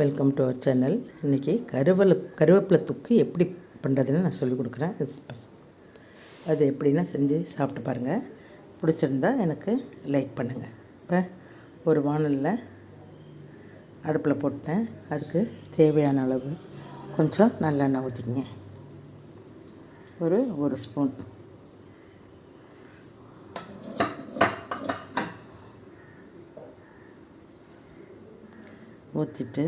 Welcome to our channel இன்றைக்கி கருவேல கருவேப்பிலை தூக்கு எப்படி பண்ணுறதுன்னு நான் சொல்லிக் கொடுக்குறேன். அது எப்படின்னா செஞ்சு சாப்பிட்டு பாருங்கள் பிடிச்சிருந்தா எனக்கு லைக் பண்ணுங்கள் இப்போ ஒரு வானலில் அடுப்பில் போட்டேன். அதுக்கு தேவையான அளவு கொஞ்சம் நல்லெண்ணெய் ஊற்றிக்கிங்க ஒரு ஒரு ஸ்பூன் ஊற்றிட்டு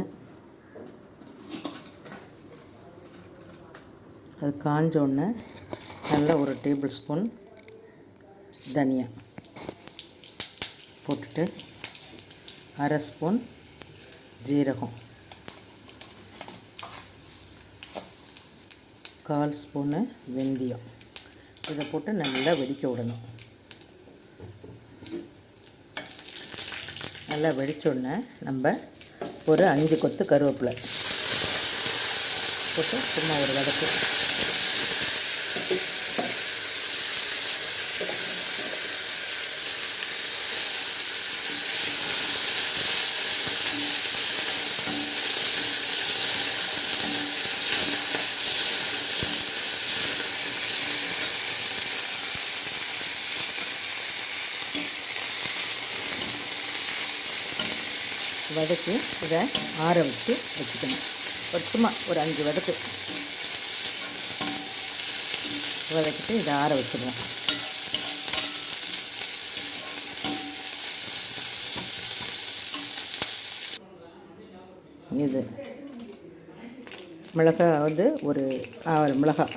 அது காஞ்ச உடனே நல்லா ஒரு டேபிள் ஸ்பூன் தனியா போட்டுட்டு அரை ஸ்பூன் ஜீரகம். கால் ஸ்பூனு வெந்தயம். இதை போட்டு நல்லா வெடிக்க விடணும். நல்லா வெடிச்ச உடனே நம்ம ஒரு அஞ்சு கொத்து கருவேப்பிலை. போட்டு சும்மா ஒரு வதக்கு. வதக்கி இதை ஆற வச்சு வச்சுக்கணும். ஒரு சும்மா ஒரு அஞ்சு வதக்கு. வதக்கிட்டு இதை ஆற வச்சுருவோம் இது மிளகாய் வந்து ஒரு ஆறு மிளகாய்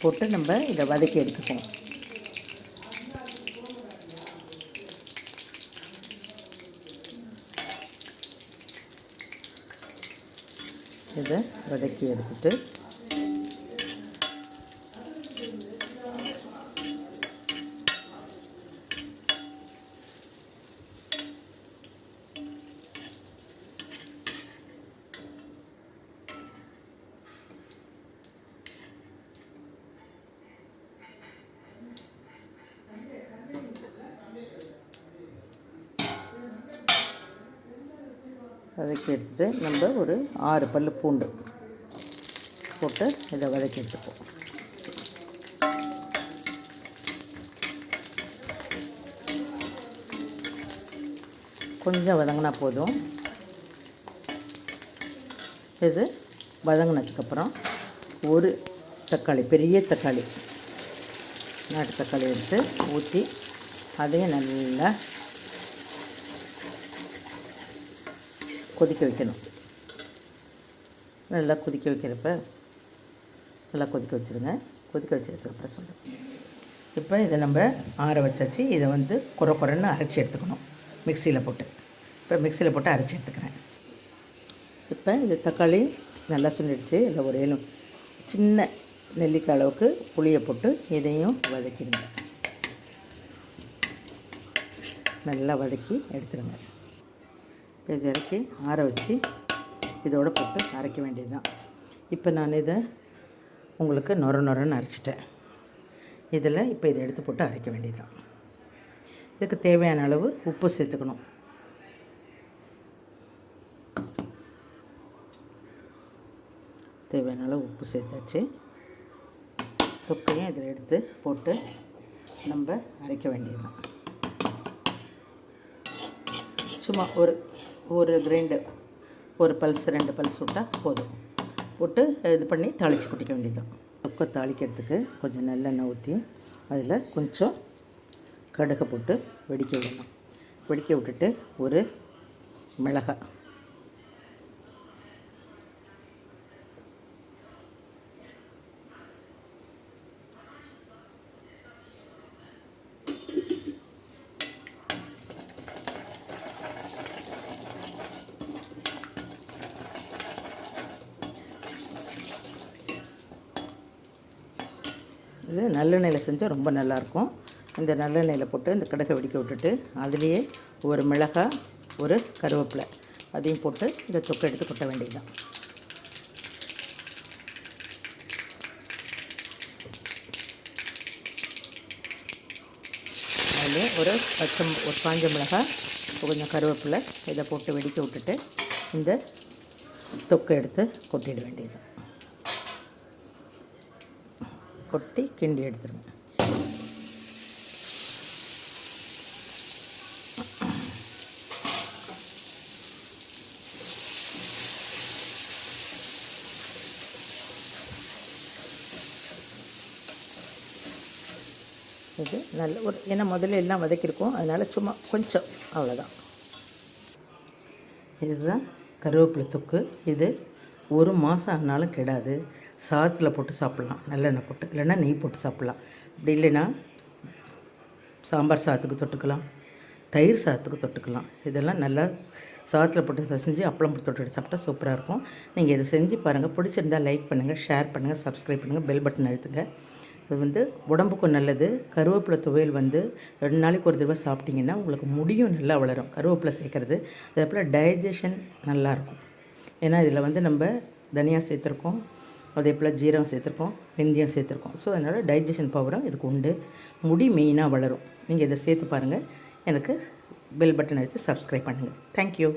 போட்டு நம்ம இதை வதக்கி எடுத்துக்கணும் இதை வதக்கி எடுத்துட்டு வதக்கி எடுத்துகிட்டு நம்ம ஒரு ஆறு பல் பூண்டு போட்டு இதை வதக்கி எடுத்துப்போம். கொஞ்சம் வதங்கினா போதும். இது வதங்கினதுக்கப்புறம் ஒரு தக்காளி பெரிய தக்காளி நாட்டு தக்காளி எடுத்து ஊற்றி அதையும் நல்லா கொதிக்க வைக்கணும். நல்லா கொதிக்க வைக்கிறப்ப நல்லா கொதிக்க வச்சுருங்க. கொதிக்க வச்சதுக்கப்புறம் சொல்கிறேன் இப்போ இதை நம்ம ஆற வச்சாச்சு. இதை வந்து குறை குறைன்னு அரைச்சி எடுத்துக்கணும். மிக்சியில் போட்டு. இப்போ மிக்சியில் போட்டு அரைச்சி எடுத்துக்கிறேன். இப்போ இந்த தக்காளி நல்லா சுண்டிடுச்சு. இதில் ஒரு ஏழு சின்ன நெல்லிக்காய் அளவுக்கு புளியை போட்டு இதையும் வதக்கிடுங்க. நல்லா வதக்கி எடுத்துருங்க. இதை இறக்கி ஆற வச்சு இதோட போட்டு அரைக்க வேண்டியது தான் இப்போ நான் இதை உங்களுக்கு நொர நொரன்னு அரைச்சிட்டேன். இதில் இப்போ இதை எடுத்து போட்டு அரைக்க வேண்டியது தான் இதுக்கு தேவையான அளவு உப்பு சேர்த்துக்கணும். தேவையான அளவு உப்பு சேர்த்தாச்சு. தொக்கையும் இதில் எடுத்து போட்டு நம்ம அரைக்க வேண்டியது தான் சும்மா ஒரு ஒரு ரெண்டு ஒரு பல்ஸ் ரெண்டு பல்ஸ் விட்டால் போதும். விட்டு இது பண்ணி தாளித்து குடிக்க வேண்டியதுதான். தொக்க தாளிக்கிறதுக்கு கொஞ்சம் நல்லெண்ணெய் ஊற்றி அதில் கொஞ்சம் கடுகை போட்டு வெடிக்க விடணும். வெடிக்க விட்டுட்டு ஒரு மிளகாய் இது நல்லெண்ணெயில் செஞ்சால் ரொம்ப நல்லாயிருக்கும். இந்த நல்லெண்ணெயில் போட்டு இந்த கடுகை வெடிக்க விட்டுட்டு அதுலேயே ஒரு மிளகாய் ஒரு கருவேப்பிலை. அதையும் போட்டு இந்த தொக்கை எடுத்து கொட்ட வேண்டியதுதான். அதிலே ஒரு பச்சை ஒரு காஞ்ச மிளகாய் கொஞ்சம் கருவேப்பிலை இதை போட்டு வெடிக்க விட்டுட்டு இந்த தொக்கை எடுத்து கொட்டிட வேண்டியது கொட்டி கிண்டி எடுத்துருங்க. இது நல்ல ஒரு ஏன்னா முதல்ல எல்லாம் வதக்கியிருக்கோம் அதனால் சும்மா கொஞ்சம் அவ்வளோதான் இதுதான் கருவேப்பிலை தொக்கு. இது ஒரு மாதம் ஆனாலும் கெடாது. சாதத்தில் போட்டு சாப்பிட்லாம் நல்லெண்ணெய் போட்டு. இல்லைன்னா நெய் போட்டு சாப்பிட்லாம். அப்படி இல்லைன்னா சாம்பார் சாதத்துக்கு தொட்டுக்கலாம் தயிர் சாதத்துக்கு தொட்டுக்கலாம். இதெல்லாம் நல்லா சாதத்தில் போட்டு பிசைஞ்சு அப்பளம் போட்டு தொட்டு சாப்பிட்டா சூப்பராக இருக்கும். நீங்கள் இதை செஞ்சு பாருங்கள் பிடிச்சிருந்தா லைக் பண்ணுங்கள் ஷேர் பண்ணுங்கள் சப்ஸ்கிரைப் பண்ணுங்கள் பெல் பட்டன் அழுத்துங்க. இது வந்து உடம்புக்கும் நல்லது. கருவேப்பிலை துவையல் வந்து ரெண்டு நாளைக்கு ஒரு தடவை சாப்பிட்டிங்கன்னா உங்களுக்கு முடியும் நல்லா வளரும். கருவேப்பிலை சேர்க்குறது. அதே போல் டைஜஷன் நல்லாயிருக்கும் ஏன்னா இதில் வந்து நம்ம தனியாக சேர்த்துருக்கோம். அதே போல் ஜீரகம் சேர்த்துருக்கோம் வெந்தயம் சேர்த்துருக்கோம். ஸோ அதனால் டைஜஷன் பவரும் இதுக்கு உண்டு. முடி மெயினாக வளரும். நீங்கள் இதை சேர்த்து பாருங்கள் எனக்கு பெல் பட்டன் எடுத்து சப்ஸ்கிரைப் பண்ணுங்கள் தேங்க்யூ